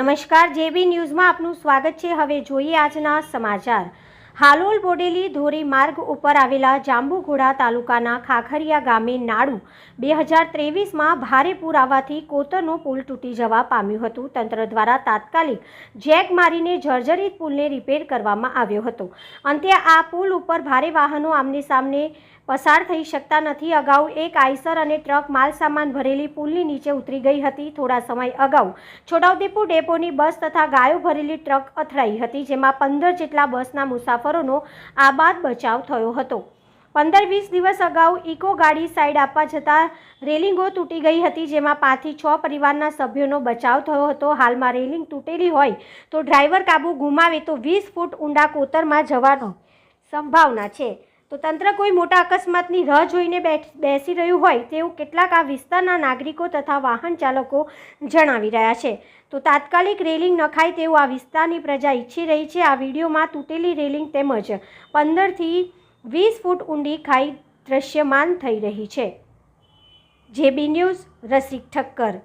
નમસ્કાર, જેબી ન્યૂઝમાં આપનું સ્વાગત છે. હવે જોઈએ આજના સમાચાર. હાલોલ બોડેલી ધોરી માર્ગ ઉપર આવેલા જાંબુઘોડા તાલુકાના ખાખરિયા ગામે નાડુ બે હજાર ત્રેવીસમાં ભારે પૂર આવવાથી કોતરનો પુલ તૂટી જવા પામ્યું હતું. તંત્ર દ્વારા તાત્કાલિક જેક મારીને જર્જરિત પુલને રિપેર કરવામાં આવ્યો હતો. અંતે આ પુલ ઉપર ભારે વાહનો આમને સામને પસાર થઈ શકતા નથી. અગાઉ એક આઈસર અને ટ્રક માલસામાન ભરેલી પુલની નીચે ઉતરી ગઈ હતી. થોડા સમય અગાઉ છોટાઉદેપુર ડેપોની બસ તથા ગાયો ભરેલી ટ્રક અથડાઈ હતી, જેમાં પંદર જેટલા બસના મુસાફરોનો આબાદ બચાવ થયો હતો. પંદર વીસ દિવસ અગાઉ ઇકો ગાડી સાઈડ આપવા જતાં રેલિંગો તૂટી ગઈ હતી, જેમાં પાંચથી છ પરિવારના સભ્યોનો બચાવ થયો હતો. હાલમાં રેલિંગ તૂટેલી હોય તો ડ્રાઈવર કાબુ ગુમાવે તો વીસ ફૂટ ઊંડા કોતરમાં જવાનો સંભાવના છે. તો તંત્ર કોઈ મોટા અકસ્માતની રાહ જોઈને બેસી રહ્યું હોય તેવું કેટલાક આ વિસ્તારના નાગરિકો તથા વાહન ચાલકો જણાવી રહ્યા છે. તો તાત્કાલિક રેલિંગ નખાય તેવું આ વિસ્તારની પ્રજા ઈચ્છી રહી છે. આ વિડીયોમાં તૂટેલી રેલિંગ તેમજ પંદરથી વીસ ફૂટ ઊંડી ખાઈ દ્રશ્યમાન થઈ રહી છે. JB news Rasik Thakkar.